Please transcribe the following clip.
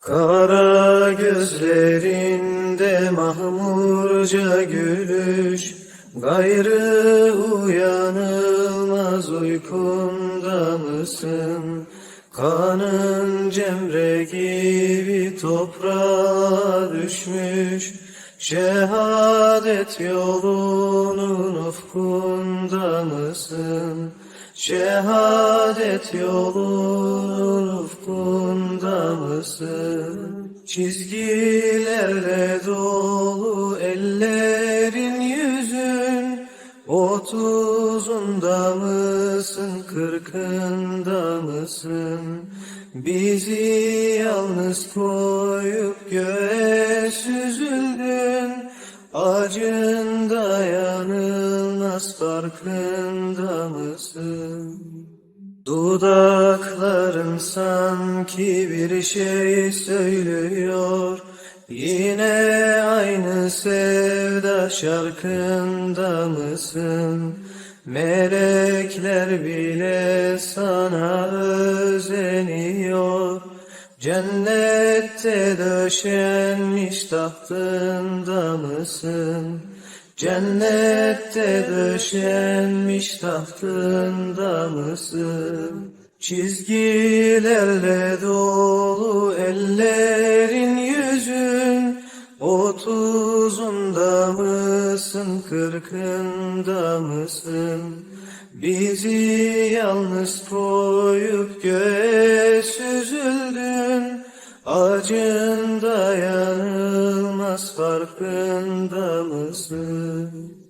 Kara gözlerinde mahmurca gülüş Gayrı uyanılmaz uykunda mısın? Kanın cemre gibi toprağa düşmüş Şehadet yolunun ufkunda mısın? Şehadet yolunun ufkunda? Çizgilerle dolu ellerin yüzün Otuzunda mısın, kırkında mısın? Bizi yalnız koyup göğe süzüldün Acın dayanılmaz farkında mısın? Dudakların sanki bir şey söylüyor Yine aynı sevda şarkında mısın? Melekler bile sana özeniyor Cennette döşenmiş tahtında mısın? Cennette döşenmiş tahtında mısın? Çizgilerle dolu ellerin yüzün Otuzunda mısın, kırkında mısın? Bizi yalnız koyup göğe süzüldün Acın dayanır farkında mısın?